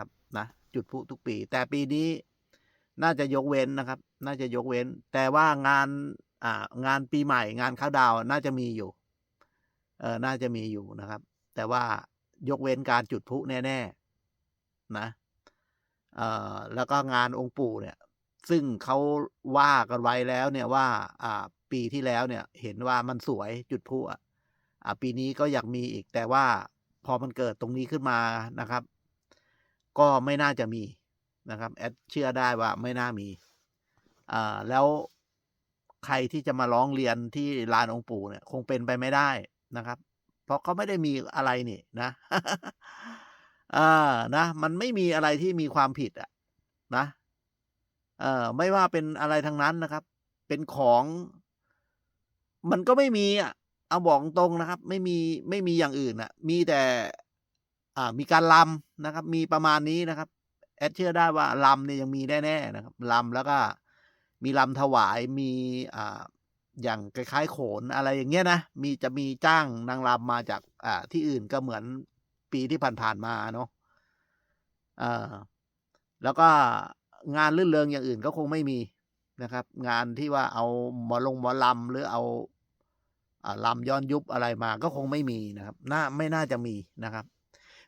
ครับนะจุดพลุทุกปี แต่ปีนี้น่าจะยกเว้นนะครับ น่าจะยกเว้น แต่ว่างานอ่างานปีใหม่ งานข้าวดาวน่าจะมีอยู่เออน่าจะมีอยู่นะครับ แต่ว่ายกเว้นการจุดพลุแน่ๆนะเออแล้วก็งานองค์ปู่เนี่ย ซึ่งเขาว่ากันไว้แล้วเนี่ยว่าอ่าปีที่แล้วเนี่ย เห็นว่ามันสวยจุดพลุอะปีนี้ก็อยากมีอีกแต่ว่าพอมันเกิดตรงนี้ขึ้นมานะครับ ก็ไม่น่าจะมีนะครับแอดเชื่อได้ว่าไม่น่ามีอ่าแล้วใครที่จะมาร้องเรียนที่ลานองค์ปู่เนี่ย คงเป็นไปไม่ได้นะครับ เพราะเขาไม่ได้มีอะไรนี่นะอ่านะมันไม่มีอะไรที่มีความผิดอะนะเอ่อไม่ว่าเป็นอะไรทั้งนั้นนะครับ เป็นของ มันก็ไม่มีอะเอาบอกตรงนะครับ ไม่มีไม่มีอย่างอื่นอะ มีแต่ อ่ามีการลำนะครับ มีประมาณนี้นะครับ แอดเชื่อได้ว่าลำเนี่ยยังมีแน่ๆนะครับลำแล้วก็มีลำถวายมีอ่าอย่างคล้ายๆโขนอะไรอย่างเงี้ยนะมีจะมีจ้างนางรำมาจากอ่าที่อื่นก็เหมือนปีที่ผ่านๆมาเนาะอ่อแล้วก็งานลื่นเริงอย่างอื่นก็คงไม่มีนะครับ งานที่ว่าเอาหมอลงหมอลำหรือเอาอ่าลำย้อนยุบอะไรมาก็คงไม่มีนะครับน่าไม่น่าจะมีนะครับ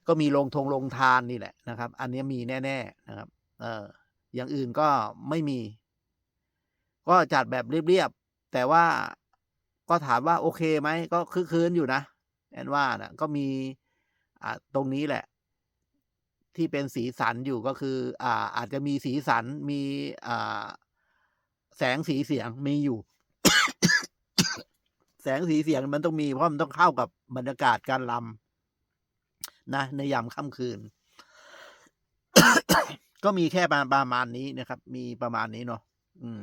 ก็มีโรงทงโรงทานนี่แหละนะครับ อันนี้มีแน่ๆนะครับ เอออย่างอื่นก็ไม่มี ก็จัดแบบเรียบๆแต่ว่าก็ถามว่าโอเคไหมก็คึกคืนอยู่นะแอนว่านะก็มีอ่าตรงนี้แหละ ที่เป็นสีสันอยู่ก็คือ อ่า อาจจะมีสีสันมีอ่าแสงสีเสียงมีอยู่ แสงสีเสียงมันต้องมีเพราะมันต้องเข้ากับบรรยากาศการลำ นะในยามค่ำคืน ก็มีแค่ประมาณนี้นะครับ มีประมาณนี้เนาะอืม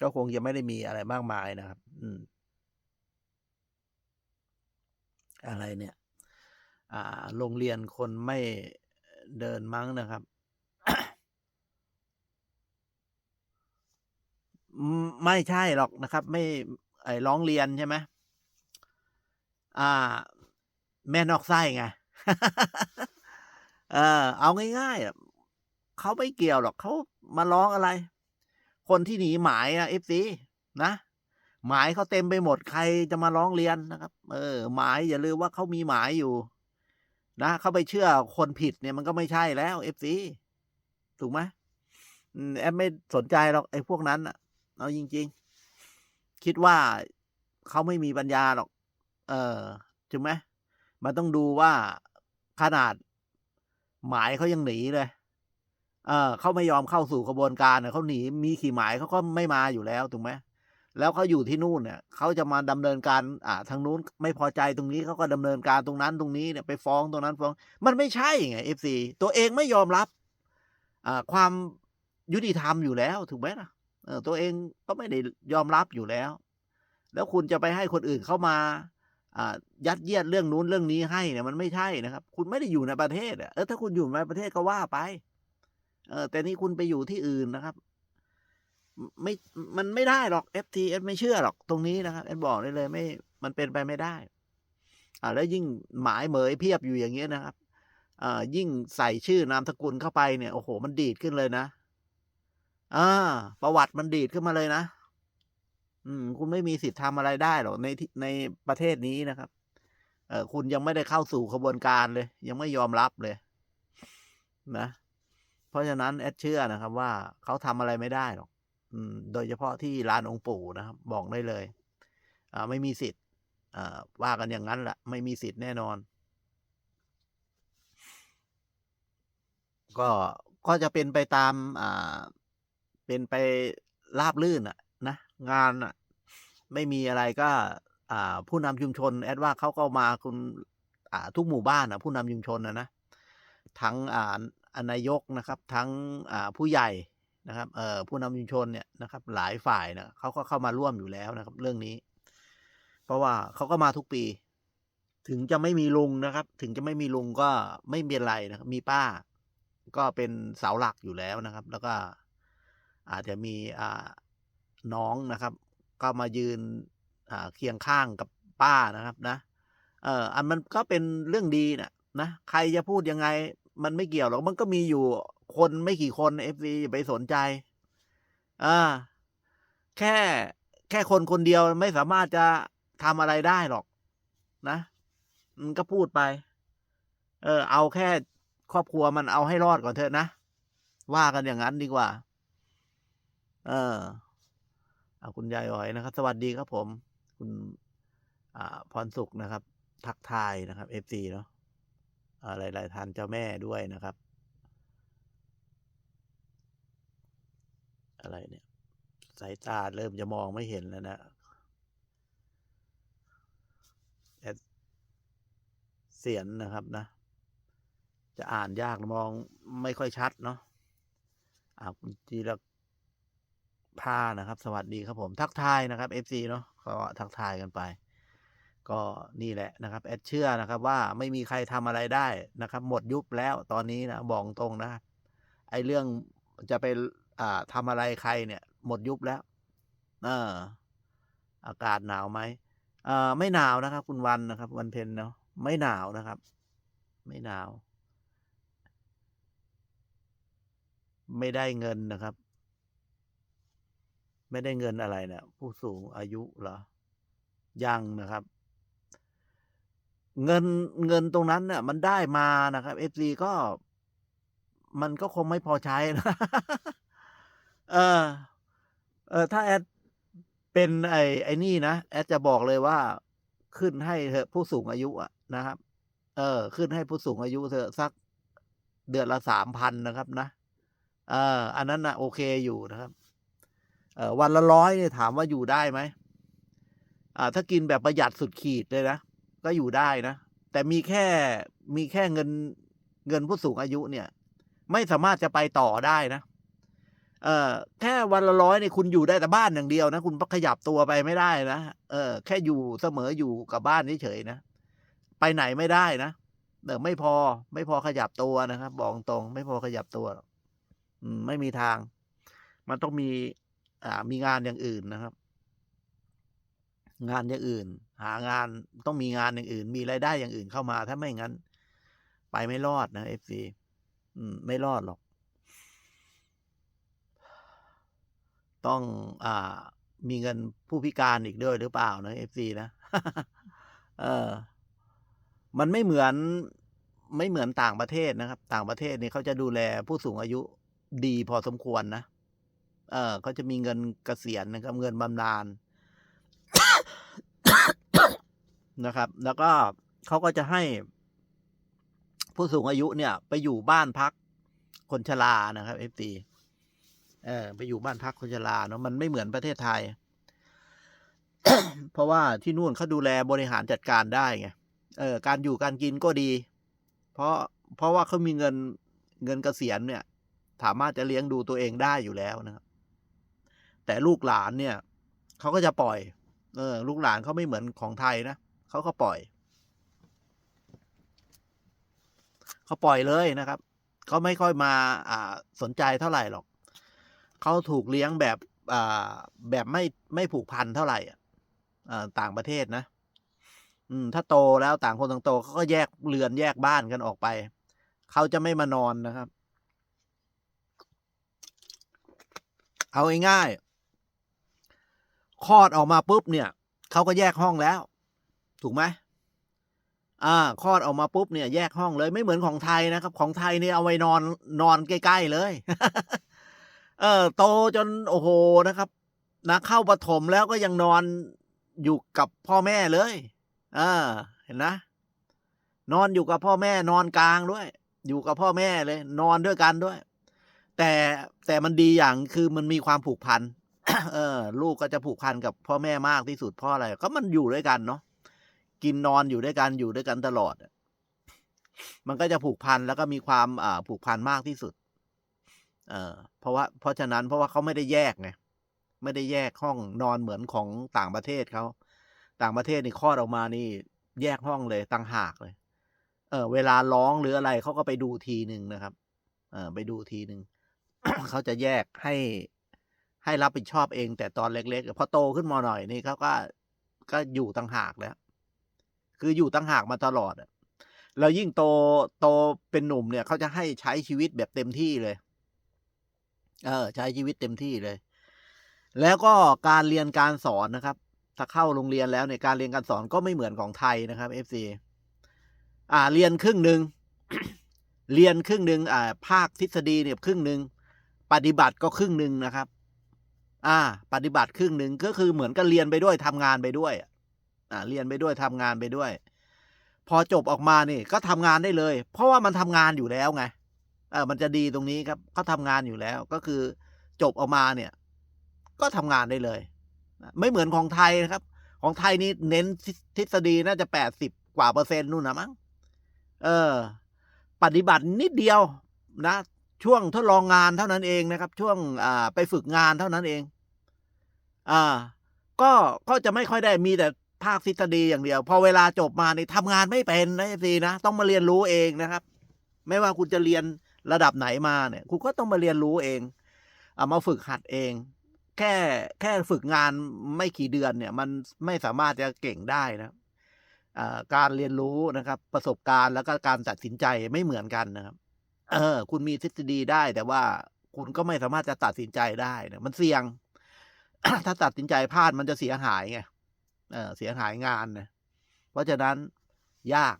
ก็คงจะไม่ได้มีอะไรมากมายนะครับ อืม อะไรเนี่ย อ่า โรงเรียนคนไม่เดินมั้งนะครับไม่ใช่หรอกนะครับ ไม่ไอ้ร้องเรียนใช่ไหมอ่า แม่นอกไส้ไง เออเอาง่ายๆเขาไม่เกี่ยวหรอกเขามาร้องอะไร คนที่หนีหมายอะเอฟซีนะ หมายเขาเต็มไปหมดใครจะมาร้องเรียนนะครับ เออ หมายอย่าลืมว่าเขามีหมายอยู่ นะเขาไปเชื่อคนผิดเนี่ยมันก็ไม่ใช่แล้วเอฟซีถูกไหมอืมแอปไม่สนใจหรอกไอ้พวกนั้นอะเอาจริง ๆ คิดว่าเขาไม่มีปัญญาหรอก เออถูกไหมมันต้องดูว่า ขนาด หมายเขายังหนีเลย เออเขาไม่ยอมเข้าสู่กระบวนการเขาหนีมีขี่หมายเขาก็ไม่มาอยู่แล้วถูกไหมแล้วเขาอยู่ที่นู่นเนี่ยเขาจะมาดำเนินการ อ่า ทางนู้นไม่พอใจตรงนี้เขาก็ดำเนินการตรงนั้นตรงนี้เนี่ยไปฟ้องตรงนั้นฟ้อง มันไม่ใช่ไงเอฟซีตัวเองไม่ยอมรับ อ่า ความยุติธรรมอยู่แล้วถูกไหมล่ะเออตัวเองก็ไม่ได้ยอมรับอยู่แล้ว แล้วคุณจะไปให้คนอื่นเข้ามา ยัดเยียดเรื่องนู้นเรื่องนี้ให้เนี่ยมันไม่ใช่นะครับ คุณไม่ได้อยู่ในประเทศเออถ้าคุณอยู่ในประเทศก็ว่าไป เออ แต่นี่คุณไปอยู่ที่อื่นนะครับ ไม่มันไม่ได้หรอก FT เอไม่เชื่อหรอกตรงนี้นะครับเอ็บอกได้เลยไม่ มันเป็นไปไม่ได้ อ่าแล้วยิ่งหมายเหมยเพียบอยู่อย่างเงี้ยนะครับอ่ายิ่งใส่ชื่อนามสกุลเข้าไปเนี่ยโอ้โห มันดีดขึ้นเลยนะอ่าประวัติมันดีดขึ้นมาเลยนะ อืม คุณไม่มีสิทธิ์ทำอะไรได้หรอกในในประเทศนี้นะครับ เออคุณยังไม่ได้เข้าสู่ขบวนการเลย ยังไม่ยอมรับเลย นะ เพราะฉะนั้นแอดเชื่อนะครับ ว่าเขาทำอะไรไม่ได้หรอก อืม โดยเฉพาะที่ลานองค์ปู่นะครับ บอกได้เลย อ่า ไม่มีสิทธิ์อ่าว่ากันอย่างนั้นแหละไม่มีสิทธิ์แน่นอน ก็ก็จะเป็นไปตาม อ่า เป็นไปราบลื่นอะนะ งานอะ ไม่มีอะไรก็ อ่า ผู้นำชุมชน แอดว่าเขาก็มาคุณอ่า ทุกหมู่บ้านอะ ผู้นำชุมชนนะนะทั้งอ่านายกนะครับ ทั้งอ่าผู้ใหญ่นะครับ เอ่อผู้นำชุมชนเนี่ยนะครับ หลายฝ่ายนะเขาก็เข้ามาร่วมอยู่แล้วนะครับ เรื่องนี้ เพราะว่าเขาก็มาทุกปี ถึงจะไม่มีลุงนะครับ ถึงจะไม่มีลุงก็ไม่เป็นไรนะครับ มีป้า ก็เป็นเสาหลักอยู่แล้วนะครับ แล้วก็อาจจะมีอ่า น้องนะครับ ก็มายืนเคียงข้างกับป้านะครับนะ เอออันมันก็เป็นเรื่องดีนะนะใครจะพูดยังไง มันไม่เกี่ยวหรอกมันก็มีอยู่คนไม่กี่คนเอฟซีอย่าไปสนใจอ่าแค่แค่คนคนเดียวไม่สามารถจะทำอะไรได้หรอกนะมันก็พูดไป เออ เอาแค่ครอบครัวมันเอาให้รอดก่อนเถอะนะ ว่ากันอย่างนั้นดีกว่า เออ คุณยายอ๋อยนะครับ สวัสดีครับผม คุณพรสุขนะครับ ทักทายนะครับเอฟซีเนาะอะไรหลาย ๆ ท่านเจ้าแม่ด้วยนะครับ อะไรเนี่ย สายตาเริ่มจะมองไม่เห็นแล้วนะเสียนนะครับนะ จะอ่านยากมองไม่ค่อยชัดเนาะอ่าคุณจีร ผ้านะครับ สวัสดีครับผมทักทายนะครับ FC เนาะก็ทักทายกันไป ก็นี่แหละนะครับ แอดเชื่อนะครับ ว่าไม่มีใครทำอะไรได้นะครับ หมดยุบแล้วตอนนี้นะบอกตรงนะไอเรื่องจะไปอ่าทำอะไรใครเนี่ย หมดยุบแล้ว เออ อากาศหนาวไหมเออไม่หนาวนะครับ คุณวันนะครับ วันเพ็ญเนาะไม่หนาวนะครับ ไม่หนาว ไม่ได้เงินนะครับ ไม่ได้เงินอะไรเนี่ยผู้สูงอายุเหรอ ยังนะครับ เงินเงินตรงนั้นเนี่ยมันได้มานะครับเอฟซีก็ มันก็คงไม่พอใช้นะเออ เออถ้าแอดเป็นไอ้ไอ้นี่นะแอดจะบอกเลยว่าขึ้นให้เถอะผู้สูงอายุอะนะครับ เออ ขึ้นให้ผู้สูงอายุเถอะสักเดือนละสามพันนะครับ นะเออ อันนั้นนะโอเคอยู่นะครับ วันละร้อยเนี่ยถามว่าอยู่ได้ไหมอ่าถ้ากินแบบประหยัดสุดขีดเลยนะ ก็อยู่ได้นะ แต่มีแค่มีแค่เงินเงินผู้สูงอายุเนี่ย ไม่สามารถจะไปต่อได้นะเออแค่วันละร้อยเนี่ยคุณอยู่ได้แต่บ้านอย่างเดียวนะ คุณขยับตัวไปไม่ได้นะเออ แค่อยู่เสมออยู่กับบ้านเฉยๆนะไปไหนไม่ได้นะเออไม่พอไม่พอขยับตัวนะครับบอกตรง ไม่พอขยับตัวอืมไม่มีทาง มันต้องมี มีงานอย่างอื่นนะครับ งานอย่างอื่น หางานต้องมีงานอย่างอื่น มีรายได้อย่างอื่นเข้ามา ถ้าไม่งั้น ไปไม่รอดนะเอฟซีอืมไม่รอดหรอก ต้องอ่า มีเงินผู้พิการอีกด้วยหรือเปล่านะเอฟซีนะเออ มันไม่เหมือนไม่เหมือนต่างประเทศนะครับ ต่างประเทศนี่เขาจะดูแลผู้สูงอายุดีพอสมควรนะ เออเขาจะมีเงินเกษียณนะครับ เงินบำนาญนะครับ แล้วก็เขาก็จะให้ผู้สูงอายุเนี่ย ไปอยู่บ้านพักคนชรานะครับเอฟซีเออไปอยู่บ้านพักคนชราเนาะมันไม่เหมือนประเทศไทย เพราะว่าที่นู่นเขาดูแลบริหารจัดการได้ไงเออการอยู่การกินก็ดี เพราะเพราะว่าเขามีเงินเงินเกษียณเนี่ย สามารถจะเลี้ยงดูตัวเองได้อยู่แล้วนะครับ แต่ลูกหลานเนี่ยเขาก็จะปล่อย เออ ลูกหลานเขาไม่เหมือนของไทยนะเขาก็ปล่อยเขาปล่อยเลยนะครับเขาไม่ค่อยมาอ่าสนใจเท่าไหร่หรอกเขาถูกเลี้ยงแบบอ่าแบบไม่ไม่ผูกพันเท่าไหร่อ่าต่างประเทศนะ อืม ถ้าโตแล้วต่างคนต่างโตเขาก็แยกเรือนแยกบ้านกันออกไปเขาจะไม่มานอนนะครับ เอาง่ายๆ คลอดออกมาปุ๊บเนี่ยเขาก็แยกห้องแล้ว ถูกไหมอ่าคลอดออกมาปุ๊บเนี่ยแยกห้องเลยไม่เหมือนของไทยนะครับ ของไทยเนี่ยเอาไว้นอนนอนใกล้ๆเลย เออโตจนโอ้โหนะครับนะเข้าปฐมแล้วก็ยังนอนอยู่กับพ่อแม่เลยอ่าเห็นนะ นอนอยู่กับพ่อแม่นอนกลางด้วย อยู่กับพ่อแม่เลย นอนด้วยกันด้วย แต่แต่มันดีอย่างคือมันมีความผูกพัน เออ ลูกก็จะผูกพันกับพ่อแม่มากที่สุดเพราะอะไร ก็มันอยู่ด้วยกันเนาะกินนอนอยู่ด้วยกันอยู่ด้วยกันตลอด มันก็จะผูกพันแล้วก็มีความอ่าผูกพันมากที่สุด เออเพราะว่า เพราะฉะนั้นเพราะว่าเขาไม่ได้แยกไงไม่ได้แยกห้องนอนเหมือนของต่างประเทศเขาต่างประเทศนี่คลอดออกมานี่ แยกห้องเลยต่างหากเลย เออ เวลาร้องหรืออะไรเขาก็ไปดูทีหนึ่งนะครับ เออไปดูทีหนึ่งเขาจะแยกให้ ให้รับผิดชอบเอง แต่ตอนเล็กๆพอโตขึ้นมาหน่อยนี่เขาก็ก็อยู่ต่างหากแล้วคืออยู่ต่างหากมาตลอดแล้วยิ่งโตโตเป็นหนุ่มเนี่ยเขาจะให้ใช้ชีวิตแบบเต็มที่เลย เออ ใช้ชีวิตเต็มที่เลย แล้วก็การเรียนการสอนนะครับ ถ้าเข้าโรงเรียนแล้วในยการเรียนการสอนก็ไม่เหมือนของไทยนะครับ FC อ่า เรียนครึ่งหนึ่งเรียนครึ่งหนึ่งอ่า ภาคทฤษฎีเนี่ยครึ่งหนึ่งปฏิบัติก็ครึ่งหนึ่งนะครับ อ่า ปฏิบัติครึ่งหนึ่งก็คือเหมือนกับเรียนไปด้วยทำงานไปด้วย อ่า เรียนไปด้วยทำงานไปด้วย พอจบออกมานี่ก็ทำงานได้เลย เพราะว่ามันทำงานอยู่แล้วไงเออมันจะดีตรงนี้ครับเขาทำงานอยู่แล้วก็คือจบออกมาเนี่ย ก็ทำงานได้เลย ไม่เหมือนของไทยนะครับ ของไทยนี่เน้นทฤษฎีน่าจะแปดสิบกว่าเปอร์เซ็นต์นู่นนะมั้งเออ ปฏิบัตินิดเดียวนะ ช่วงทดลองงานเท่านั้นเองนะครับ ช่วงไปฝึกงานเท่านั้นเอง อ่า ก็ก็จะไม่ค่อยได้มีแต่ภาคทฤษฎีอย่างเดียว พอเวลาจบมานี่ทำงานไม่เป็นนะสินะต้องมาเรียนรู้เองนะครับ ไม่ว่าคุณจะเรียนระดับไหนมาเนี่ยคุณก็ต้องมาเรียนรู้เองเอามาฝึกหัดเอง แค่แค่ฝึกงานไม่กี่เดือนเนี่ย มันไม่สามารถจะเก่งได้นะการเรียนรู้นะครับ ประสบการณ์แล้วก็การตัดสินใจไม่เหมือนกันนะครับ เออ คุณมีทฤษฎีได้ แต่ว่าคุณก็ไม่สามารถจะตัดสินใจได้นะมันเสี่ยง ถ้าตัดสินใจพลาดมันจะเสียหายไงเออเสียหายงานนะเพราะฉะนั้นยาก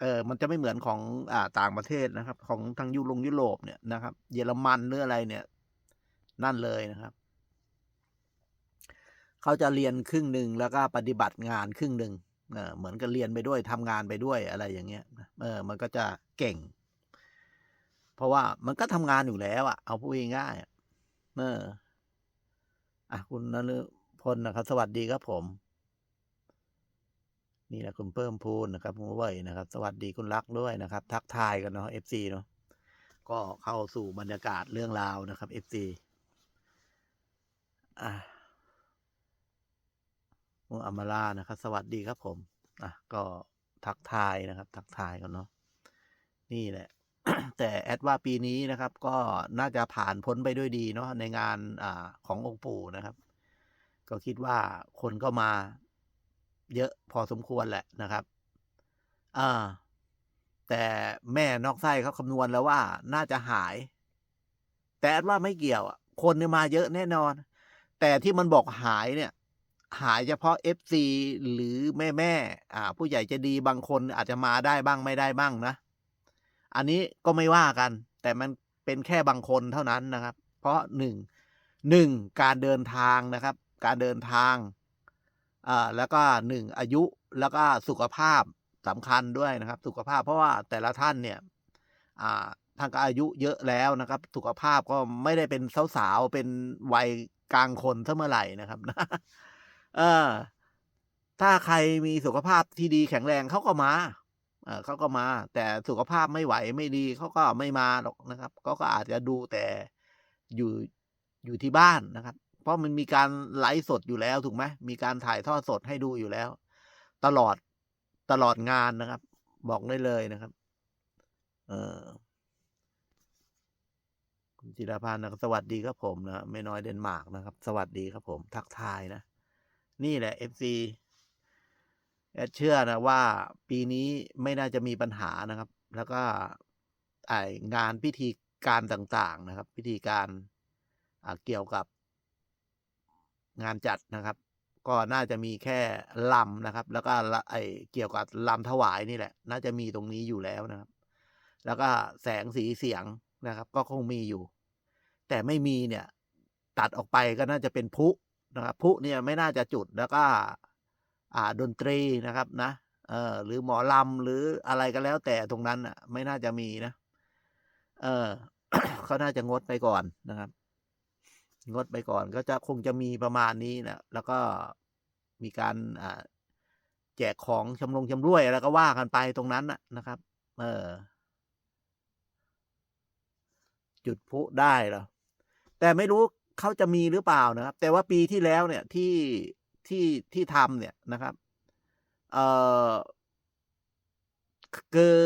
เออมันจะไม่เหมือนของอ่าต่างประเทศนะครับ ของทางยุโรปยุโรปเนี่ยนะครับ เยอรมันหรืออะไรเนี่ย นั่นเลยนะครับเขาจะเรียนครึ่งหนึ่งแล้วก็ปฏิบัติงานครึ่งหนึ่งเออเหมือนกับเรียนไปด้วยทำงานไปด้วยอะไรอย่างเงี้ยเออมันก็จะเก่ง เพราะว่ามันก็ทำงานอยู่แล้วอะเอาพูดง่ายๆเอออะคุณนฤพลนะครับ สวัสดีครับผม นี่แหละคุณเพิ่มพูนนะครับคุณเว่ยนะครับ สวัสดีคุณรักด้วยนะครับ ทักทายกันเนาะ FC เนาะก็เข้าสู่บรรยากาศเรื่องราวนะครับ FC อะคุณอมรานะครับ สวัสดีครับผม อะ ก็ทักทายนะครับ ทักทายกันเนาะนี่แหละ แต่แอดว่าปีนี้นะครับ ก็น่าจะผ่านพ้นไปด้วยดีเนาะในงานอ่าขององค์ปู่นะครับ ก็คิดว่าคนก็มาเยอะพอสมควรแหละนะครับอ่าแต่แม่นอกไส้เขาคำนวณแล้วว่าน่าจะหาย แต่แอดว่าไม่เกี่ยวอะคนเนี่ยมาเยอะแน่นอน แต่ที่มันบอกหายเนี่ย หายเฉพาะ FC หรือแม่แม่อ่าผู้ใหญ่จะดีบางคนอาจจะมาได้บ้างไม่ได้บ้างนะ อันนี้ก็ไม่ว่ากัน แต่มันเป็นแค่บางคนเท่านั้นนะครับ เพราะหนึ่งหนึ่งการเดินทางนะครับ การเดินทางอ่าแล้วก็หนึ่งอายุแล้วก็สุขภาพสำคัญด้วยนะครับ สุขภาพเพราะว่าแต่ละท่านเนี่ยอ่าทางก็อายุเยอะแล้วนะครับ สุขภาพก็ไม่ได้เป็นสาวๆเป็นวัยกลางคนเสมอไหร่นะครับเออถ้าใครมีสุขภาพที่ดีแข็งแรงเขาก็มา เขาก็มา แต่สุขภาพไม่ไหวไม่ดีเขาก็ไม่มาหรอกนะครับเขาก็อาจจะดูแต่อยู่อยู่ที่บ้านนะครับ เพราะมันมีการไลฟ์สดอยู่แล้วถูกไหมมีการถ่ายทอดสดให้ดูอยู่แล้ว ตลอดตลอดงานนะครับ บอกได้เลยนะครับ เออคุณจิรพันธ์นะครับสวัสดีครับผมนะไม่น้อยเดนมาร์กนะครับ สวัสดีครับผมทักทายนะ นี่แหละ FC แอดเชื่อนะว่าปีนี้ไม่น่าจะมีปัญหานะครับ แล้วก็ไองานพิธีการต่างๆนะครับ พิธีการอ่าเกี่ยวกับงานจัดนะครับ ก็น่าจะมีแค่ลำนะครับ แล้วก็ไอเกี่ยวกับลำถวายนี่แหละ น่าจะมีตรงนี้อยู่แล้วนะครับ แล้วก็แสงสีเสียงนะครับ ก็คงมีอยู่ แต่ไม่มีเนี่ย ตัดออกไปก็น่าจะเป็นพุนะครับพุเนี่ยไม่น่าจะจุดแล้วก็ ดนตรีนะครับนะเออหรือหมอลำหรืออะไรก็แล้วแต่ตรงนั้นอะไม่น่าจะมีนะ เออเขาน่าจะงดไปก่อนนะครับ งดไปก่อนก็จะคงจะมีประมาณนี้นะแล้วก็มีการอ่าแจกของชำลงชำร่วยแล้วก็ว่ากันไปตรงนั้นนะนะครับ เออ จุดพลุได้เหรอแต่ไม่รู้เขาจะมีหรือเปล่านะครับ แต่ว่าปีที่แล้วเนี่ยที่ ที่ที่ทำเนี่ยนะครับเออคือ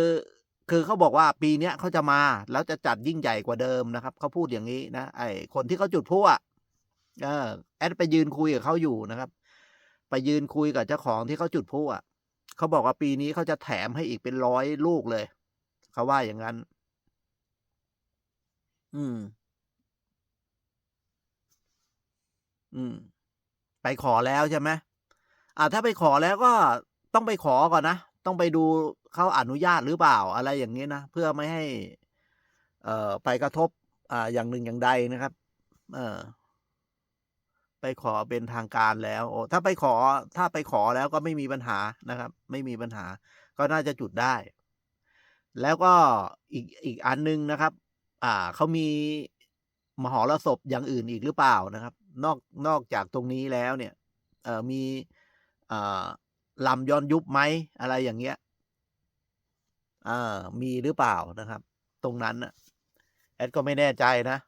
คือเขาบอกว่าปีเนี้ยเขาจะมาแล้วจะจัดยิ่งใหญ่กว่าเดิมนะครับเขาพูดอย่างนี้นะไอคนที่เขาจุดพลุอะเออแอดไปยืนคุยกับเขาอยู่นะครับ ไปยืนคุยกับเจ้าของที่เขาจุดพลุอะเขาบอกว่าปีนี้เขาจะแถมให้อีกเป็นร้อยลูกเลยเขาว่าอย่างนั้น อืม อืม ไปขอแล้วใช่ไหมอ่าถ้าไปขอแล้วก็ต้องไปขอก่อนนะ ต้องไปดูเขาอนุญาตหรือเปล่าอะไรอย่างนี้นะ เพื่อไม่ให้เอ่อไปกระทบอ่าอย่างหนึ่งอย่างใดนะครับ เออไปขอเป็นทางการแล้วโอ้ถ้าไปขอถ้าไปขอแล้วก็ไม่มีปัญหานะครับ ไม่มีปัญหา ก็น่าจะจุดได้ แล้วก็อีกอีกอันหนึงนะครับ อ่าเขามี มหรสพอย่างอื่นอีกหรือเปล่านะครับ นอกนอกจากตรงนี้แล้วเนี่ยมีลำย้อนยุบไหมอะไรอย่างเงี้ยมีหรือเปล่านะครับ ตรงนั้นแอดก็ไม่แน่ใจนะ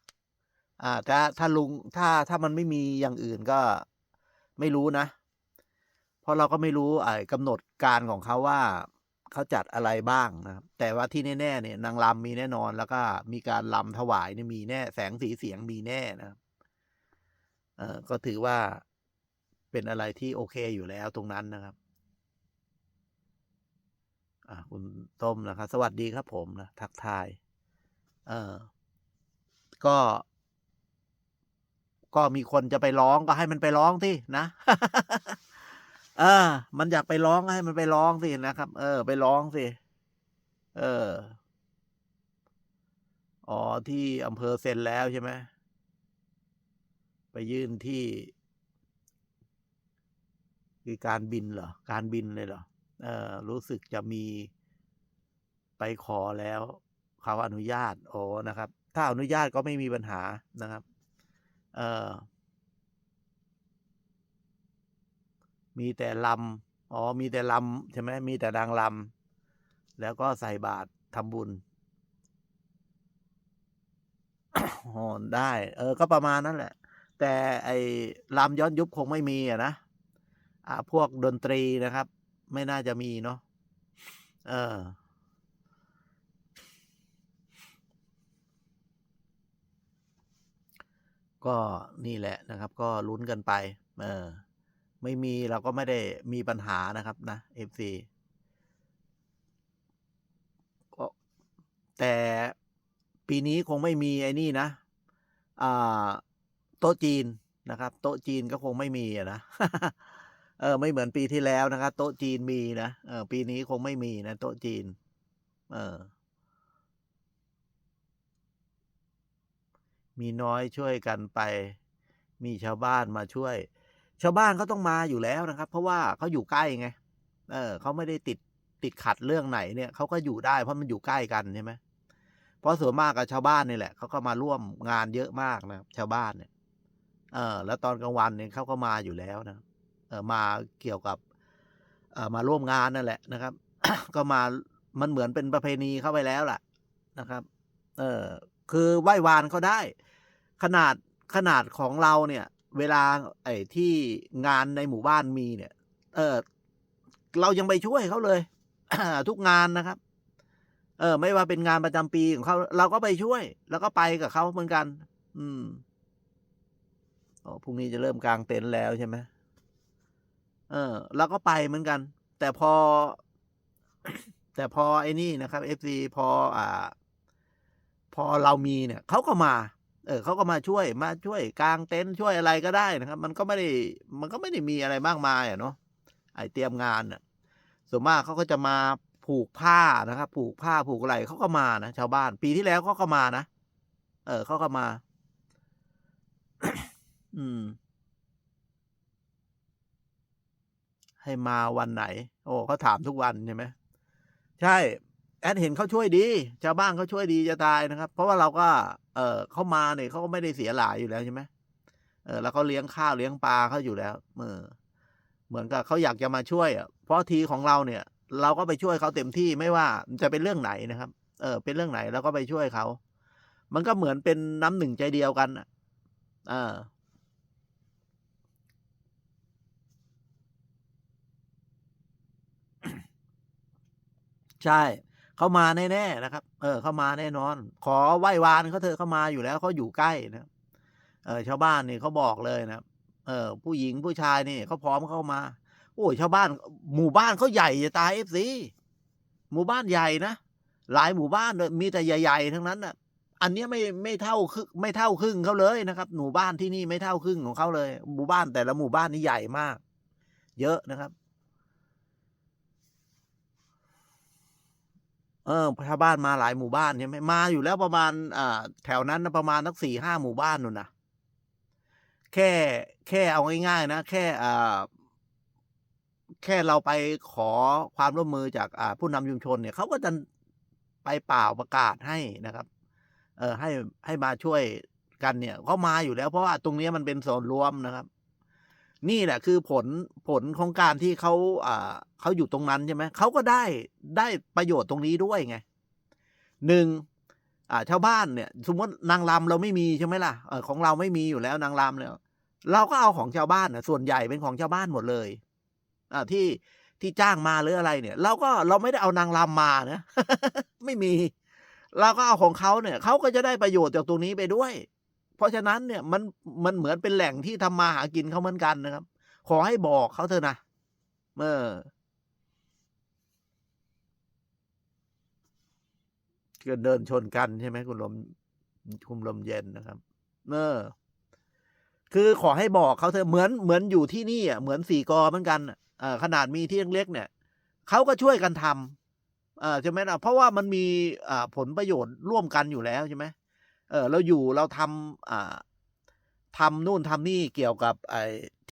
อ่าถ้าถ้าลุงถ้าถ้ามันไม่มีอย่างอื่นก็ไม่รู้นะ เพราะเราก็ไม่รู้ไอ้กำหนดการของเขาว่า เขาจัดอะไรบ้างนะครับ แต่ว่าที่แน่ๆเนี่ยนางรำมีแน่นอน แล้วก็มีการรำถวายเนี่ยมีแน่ แสงสีเสียงมีแน่นะครับเออก็ถือว่าเป็นอะไรที่โอเคอยู่แล้วตรงนั้นนะครับอ่าคุณต้มนะครับ สวัสดีครับผมนะทักทาย เออก็ ก็มีคนจะไปร้องก็ให้มันไปร้องที่นะ เออ มันอยากไปร้องให้มันไปร้องสินะครับ เออ ไปร้องสิ เออ อ๋อที่อำเภอเซ็นแล้วใช่ไหมไปยื่นที่ คือการบินเหรอ การบินเลยเหรอ เออ รู้สึกจะมีไปขอแล้วเขาอนุญาต โอ้นะครับ ถ้าอนุญาตก็ไม่มีปัญหานะครับ เออ มีแต่ลำอ๋อมีแต่ลำใช่ไหมมีแต่นางลำแล้วก็ใส่บาตรทำบุญอ๋อได้ เออ ก็ประมาณนั้นแหละ แต่ไอ้ลำย้อนยุบคงไม่มีอะนะอ่าพวกดนตรีนะครับ ไม่น่าจะมีเนาะเออก็นี่แหละนะครับ ก็ลุ้นกันไป เออ ไม่มีเราก็ไม่ได้มีปัญหานะครับนะ FC ก็แต่ปีนี้คงไม่มีไอ้นี่นะอ่าโต๊ะจีนนะครับ โต๊ะจีนก็คงไม่มีนะเออไม่เหมือนปีที่แล้วนะครับโต๊ะจีนมีนะเออปีนี้คงไม่มีนะโต๊ะจีน เออ มีน้อยช่วยกันไป มีชาวบ้านมาช่วย ชาวบ้านเขาต้องมาอยู่แล้วนะครับ เพราะว่าเขาอยู่ใกล้ไง เออเขาไม่ได้ติดติดขัดเรื่องไหนเนี่ยเขาก็อยู่ได้เพราะมันอยู่ใกล้กันใช่ไหมเพราะส่วนมากกับชาวบ้านนี่แหละเขาก็มาร่วมงานเยอะมากนะชาวบ้านเนี่ย เออ แล้วตอนกลางวันเนี่ยเขาก็มาอยู่แล้วนะเออมาเกี่ยวกับ เออมาร่วมงานนั่นแหละนะครับ ก็มามันเหมือนเป็นประเพณีเข้าไปแล้วล่ะนะครับ เออคือไหว้วานเขาได้ ขนาดขนาดของเราเนี่ย เวลาไอ้ที่งานในหมู่บ้านมีเนี่ย เออ เรายังไปช่วยเขาเลย ทุกงานนะครับ เออ ไม่ว่าเป็นงานประจำปีของเขาเราก็ไปช่วย แล้วก็ไปกับเขาเหมือนกัน อืมอ๋อพรุ่งนี้จะเริ่มกลางเต็นท์แล้วใช่ไหมเออเราก็ไปเหมือนกัน แต่พอ แต่พอไอ้นี่นะครับ FC พอ อ่า พอเรามีเนี่ยเขาก็มา เออเขาก็มาช่วยมาช่วยกางเต็นท์ช่วยอะไรก็ได้นะครับ มันก็ไม่ได้มันก็ไม่ได้มีอะไรมากมายอะเนาะไอเตรียมงานอะส่วนมากเขาก็จะมาผูกผ้านะครับ ผูกผ้าผูกอะไรเขาก็มานะชาวบ้าน ปีที่แล้วเขาก็มานะเออเขาก็มา อืม ให้มาวันไหน โอ้เขาถามทุกวันใช่ไหมใช่ แอดเห็นเขาช่วยดี ชาวบ้านเขาช่วยดีจะตายนะครับ เพราะว่าเราก็ เออเขามาเนี่ยเขาก็ไม่ได้เสียหลายอยู่แล้วใช่ไหมเออแล้วเขาเลี้ยงข้าวเลี้ยงปลาเขาอยู่แล้วเออเหมือนกับเขาอยากจะมาช่วยอะเพราะทีของเราเนี่ย เราก็ไปช่วยเขาเต็มที่ไม่ว่าจะเป็นเรื่องไหนนะครับ เออ เป็นเรื่องไหนเราก็ไปช่วยเขา มันก็เหมือนเป็นน้ำหนึ่งใจเดียวกันอะเออใช่ เขามาแน่ๆนะครับ เออ เขามาแน่นอน ขอไหว้วานเขาเถอะเขามาอยู่แล้วเขาอยู่ใกล้นะ เออ ชาวบ้านนี่เขาบอกเลยนะ เออ ผู้หญิงผู้ชายนี่เขาพร้อมเข้ามา โอ้ยชาวบ้าน หมู่บ้านเขาใหญ่จะตายเอฟซีหมู่บ้านใหญ่นะ หลายหมู่บ้านมีแต่ใหญ่ ๆ ทั้งนั้นน่ะอันนี้ไม่ไม่เท่าครึ่งไม่เท่าครึ่งเขาเลยนะครับ หมู่บ้านที่นี่ไม่เท่าครึ่งของเขาเลย หมู่บ้านแต่ละหมู่บ้านนี่ใหญ่มาก เยอะนะครับ ออชาวบ้านมาหลายหมู่บ้านใช่ไหมมาอยู่แล้วประมาณอ่าแถวนั้นนะประมาณสักสี่ห้าหมู่บ้านนู่นนะแค่แค่เอาง่ายๆนะ แค่อ่าแค่เราไปขอความร่วมมือจากอ่าผู้นำชุมชนเนี่ยเขาก็จะไปเปล่าประกาศให้นะครับ เออให้ให้มาช่วยกันเนี่ยเขามาอยู่แล้วเพราะว่าตรงนี้มันเป็นโซนรวมนะครับ นี่แหละคือผลผลของการที่เขาอ่าเขาอยู่ตรงนั้นใช่ไหมเขาก็ได้ได้ประโยชน์ตรงนี้ด้วยไงหนึ่งอ่าชาวบ้านเนี่ย สมมตินางรำเราไม่มีใช่ไหมล่ะเออของเราไม่มีอยู่แล้วนางรำเนี่ยเราก็เอาของชาวบ้านน่ะส่วนใหญ่เป็นของชาวบ้านหมดเลยอ่าที่ที่จ้างมาหรืออะไรเนี่ย เราก็เราไม่ได้เอานางรำมานะไม่มี เราก็เอาของเขาเนี่ยเขาก็จะได้ประโยชน์จากตรงนี้ไปด้วย เพราะฉะนั้นเนี่ยมันมันเหมือนเป็นแหล่งที่ทำมาหากินเขาเหมือนกันนะครับ ขอให้บอกเขาเถอะนะเออก็เดินชนกันใช่ไหมคุณลมคุณลมเย็นนะครับเออคือขอให้บอกเขาเถอะเหมือนเหมือนอยู่ที่นี่อะเหมือนสี่กอเหมือนกันเออขนาดมีที่เล็กเนี่ยเขาก็ช่วยกันทำเออใช่ไหมล่ะเพราะว่ามันมีอ่าผลประโยชน์ร่วมกันอยู่แล้วใช่ไหม เออเราอยู่เราทำอ่าทำนู่นทำนี่เกี่ยวกับไอ